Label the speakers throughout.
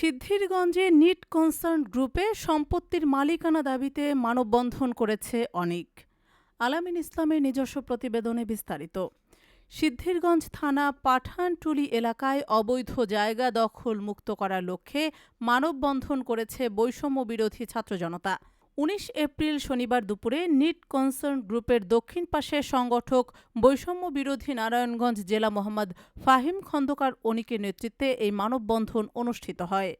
Speaker 1: সিদ্ধিরগঞ্জে NEET concern গ্রুপে সম্পত্তির মালিকানা দাবিতে মানববন্ধন করেছে অনেক। আলামিন ইসলামের নিজস্ব প্রতিবেদনে বিস্তারিত। সিদ্ধিরগঞ্জ থানা পাঠানটুলি এলাকায় অবৈধ জায়গা দখল মুক্ত করার লক্ষ্যে মানববন্ধন করেছে বৈষম্য বিরোধী ছাত্র জনতা। উনিশ এপ্রিল শনিবার দুপুরে নিট কনসার্ন গ্রুপের দক্ষিণ পাশে সংগঠক বৈষম্য বিরোধী নারায়ণগঞ্জ জেলা মোহাম্মদ ফাহিম খন্দকার অনিকের নেতৃত্বে এই মানববন্ধন অনুষ্ঠিত হয়।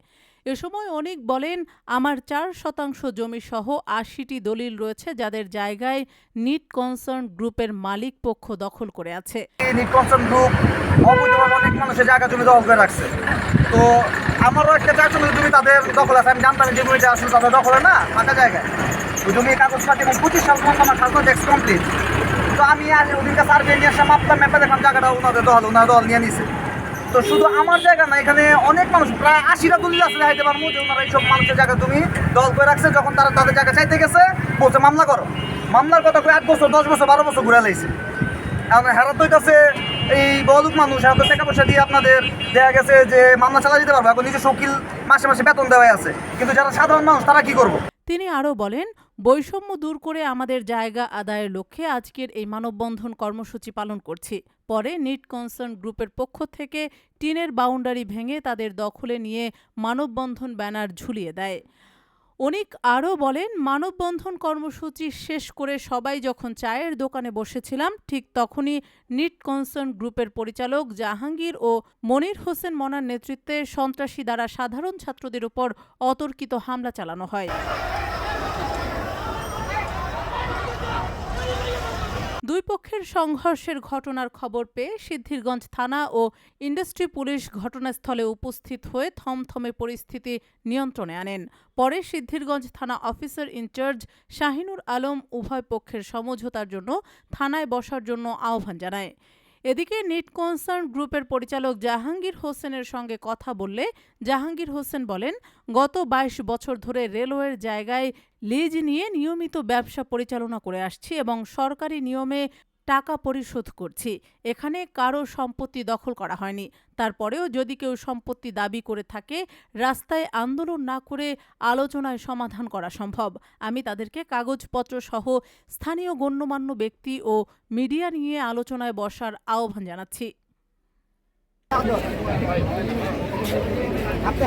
Speaker 1: এ সময় অনিক বলেন, আমার চার শতাংশ জমি সহ আশিটি দলিল রয়েছে যাদের জায়গায় নিট কনসার্ন গ্রুপের মালিক পক্ষ দখল করে আছে।
Speaker 2: অনেক মানুষের জায়গা জমি দখল করে রাখছে। তো আমারও একটা চার জমি জমি তাদের দখল আছে। আমি জানতাম যে জমিটা আসলে তাদের দখলে না, ফাঁকা জায়গায়। ওই জমি কাগজ পাতি এবং পঁচিশ সাল পর্যন্ত আমার খাজনা ট্যাক্স তো আমি আর ওদিনকে সার্ভে নিয়ে আসলাম মাপলাম ম্যাপে দেখলাম জায়গাটা ওনাদের দল, ওনার দল নিয়ে নিছে। তো শুধু আমার জায়গা না, এখানে অনেক মানুষ, প্রায় আশিটা দলিল আছে দেখাইতে পারব। যে ওনারা এইসব মানুষের জায়গা তুমি দল করে রাখছে, যখন তারা তাদের জায়গা চাইতে গেছে, বলছে, মামলা করো। মামলার কথা করে আট বছর, দশ বছর, বারো বছর ঘুরে লাইছে। এখন হেরাত হইতাছে, এই বলুক মানুষ হেরাত টাকা পয়সা দিয়ে আপনাদের দেখা গেছে যে মামলা চালা দিতে পারব। এখন নিজস্ব উকিল মাসে মাসে বেতন দেওয়াই আছে। কিন্তু যারা সাধারণ মানুষ, তারা কি করব?
Speaker 1: তিনি আরও বলেন বৈষম্য দূর করে আমাদের জায়গা আদায়ের লক্ষ্যে আজকের এই মানববন্ধন কর্মসূচি পালন করছি। পরে নিট কনসার্ন গ্রুপের পক্ষ থেকে টিনের বাউন্ডারি ভেঙে তাদের দখলে নিয়ে মানববন্ধন ব্যানার ঝুলিয়ে দেয়। অনিক আরও বলেন, মানববন্ধন কর্মসূচি শেষ করে সবাই যখন চায়ের দোকানে বসেছিলাম, ঠিক তখনই নিট কনসার্ন গ্রুপের পরিচালক জাহাঙ্গীর ও মনির হোসেন মনার নেতৃত্বে সন্ত্রাসী দ্বারা সাধারণ ছাত্রদের উপর অতর্কিত হামলা চালানো হয়। দুই সংঘর্ষের ঘটনার খবর পেয়ে সিদ্ধিরগঞ্জ থানা ও ইন্ডাস্ট্রি পুলিশ ঘটনাস্থলে উপস্থিত হয়ে থমথমে পরিস্থিতি নিয়ন্ত্রণে আনেন। পরে সিদ্ধিরগঞ্জ থানা অফিসার ইনচার্জ শাহিনুর আলম উভয় পক্ষের সমঝোতার জন্য থানায় বসার জন্য আহ্বান জানায়। এদিকে নিট কনসার্ন গ্রুপের পরিচালক জাহাঙ্গীর হোসেনের সঙ্গে কথা বললে জাহাঙ্গীর হোসেন বলেন, গত বাইশ বছর ধরে রেলওয়ের জায়গায় লিজ নিয়ে নিয়মিত ব্যবসা পরিচালনা করে আসছি এবং সরকারি নিয়মে টাকা পরিশোধ করছি। এখানে কারও সম্পত্তি দখল করা হয়নি। তারপরেও যদি কেউ সম্পত্তি দাবি করে থাকে, রাস্তায় আন্দোলন না করে আলোচনায় সমাধান করা সম্ভব। আমি তাদেরকে কাগজপত্র সহ স্থানীয় গণ্যমান্য ব্যক্তি ও মিডিয়া নিয়ে আলোচনায় বসার আহ্বান জানাচ্ছি।
Speaker 3: আপনি